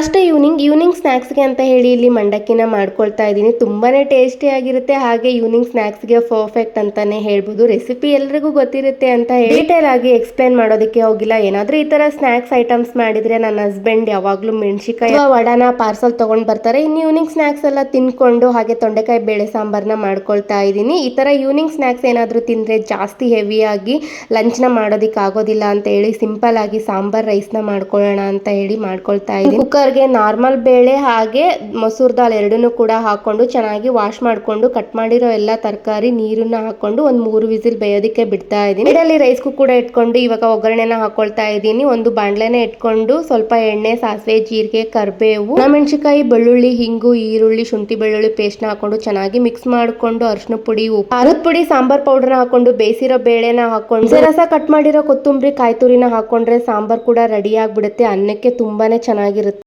Thursday evening evening ಸ್ನ್ಯಾಕ್ಸ್ಗೆ ಅಂತ ಹೇಳಿ ಇಲ್ಲಿ ಮಂಡಕ್ಕಿನ ಮಾಡ್ಕೊಳ್ತಾ ಇದ್ದೀನಿ. ತುಂಬಾನೇ ಟೇಸ್ಟಿ ಆಗಿರುತ್ತೆ. ಹಾಗೆ ಈವ್ನಿಂಗ್ ಸ್ನ್ಯಾಕ್ಸ್ಗೆ ಪರ್ಫೆಕ್ಟ್ ಅಂತಾನೆ ಹೇಳ್ಬೋದು. ರೆಸಿಪಿ ಎಲ್ರಿಗೂ ಗೊತ್ತಿರುತ್ತೆ ಅಂತ ಡೀಟೇಲ್ ಆಗಿ ಎಕ್ಸ್ಪ್ಲೈನ್ ಮಾಡೋದಕ್ಕೆ ಹೋಗಿಲ್ಲ. ಏನಾದರೂ ಈ ತರ ಸ್ನ್ಯಾಕ್ಸ್ ಐಟಮ್ಸ್ ಮಾಡಿದರೆ ನನ್ನ ಹಸ್ಬೆಂಡ್ ಯಾವಾಗಲೂ ಮೆಣಸಿಕಾಯಿ ವಡಾನ ಪಾರ್ಸಲ್ ತೊಗೊಂಡು ಬರ್ತಾರೆ. ಇನ್ನು ಈವ್ನಿಂಗ್ ಸ್ನ್ಯಾಕ್ಸ್ ಎಲ್ಲ ತಿನ್ಕೊಂಡು ಹಾಗೆ ತೊಂಡೆಕಾಯಿ, ಬೇಳೆ ಸಾಂಬಾರ್ನ ಮಾಡ್ಕೊಳ್ತಾ ಇದ್ದೀನಿ. ಈ ತರ ಈವ್ನಿಂಗ್ ಸ್ನ್ಯಾಕ್ಸ್ ಏನಾದರೂ ತಿಂದ್ರೆ ಜಾಸ್ತಿ ಹೆವಿಯಾಗಿ ಲಂಚ್ನ ಮಾಡೋದಕ್ಕೆ ಆಗೋದಿಲ್ಲ ಅಂತ ಹೇಳಿ ಸಿಂಪಲ್ ಆಗಿ ಸಾಂಬಾರ್ ರೈಸ್ನ ಮಾಡ್ಕೊಳ್ಳೋಣ ಅಂತ ಹೇಳಿ ಮಾಡ್ಕೊಳ್ತಾ ಇದ್ದೀನಿ. ಕುಕ್ಕರ್ಗೆ ನಾರ್ಮಲ್ ಬೇಳೆ ಹಾಗೆ ಮಸೂರ್ ದಾಲ್ ಎರಡನ್ನೂ ಕೂಡ ಹಾಕೊಂಡು ಚೆನ್ನಾಗಿ ವಾಶ್ ಮಾಡ್ಕೊಂಡು ಕಟ್ ಮಾಡಿರೋ ಎಲ್ಲ ತರಕಾರಿ ನೀರನ್ನ ಹಾಕೊಂಡು ಒಂದು ಮೂರು ವಿಸಿಲ್ ಬೇಯೋದಕ್ಕೆ ಬಿಡ್ತಾ ಇದ್ದೀನಿ. ಇದರಲ್ಲಿ ರೈಸ್ ಕೂಡ ಇಟ್ಕೊಂಡು ಇವಾಗ ಒಗ್ಗರಣೆನ ಹಾಕೊಳ್ತಾ ಇದ್ದೀನಿ. ಒಂದು ಬಾಣಲೆನ ಇಟ್ಕೊಂಡು ಸ್ವಲ್ಪ ಎಣ್ಣೆ, ಸಾಸಿವೆ, ಜೀರಿಗೆ, ಕರಿಬೇವು, ಮೆಣಸಿನಕಾಯಿ, ಬೆಳ್ಳುಳ್ಳಿ, ಹಿಂಗು, ಈರುಳ್ಳಿ, ಶುಂಠಿ, ಬೆಳ್ಳುಳ್ಳಿ ಪೇಸ್ಟ್ನ ಹಾಕೊಂಡು ಚೆನ್ನಾಗಿ ಮಿಕ್ಸ್ ಮಾಡಿಕೊಂಡು ಅರಶಿನ ಪುಡಿ, ಉಪ್ಪು ಪುಡಿ, ಸಾಂಬಾರ್ ಪೌಡರ್ನ ಹಾಕೊಂಡು ಬೇಯಿಸಿರೋ ಬೇಳೆನ ಹಾಕೊಂಡು ರಸ ಕಟ್ ಮಾಡಿರೋ ಕೊತ್ತಂಬರಿ ಕಾಯಿ ತುರಿನ ಹಾಕೊಂಡ್ರೆ ಸಾಂಬಾರ್ ಕೂಡ ರೆಡಿ ಆಗಿಬಿಡುತ್ತೆ. ಅನ್ನಕ್ಕೆ ತುಂಬಾನೇ ಚೆನ್ನಾಗಿರುತ್ತೆ.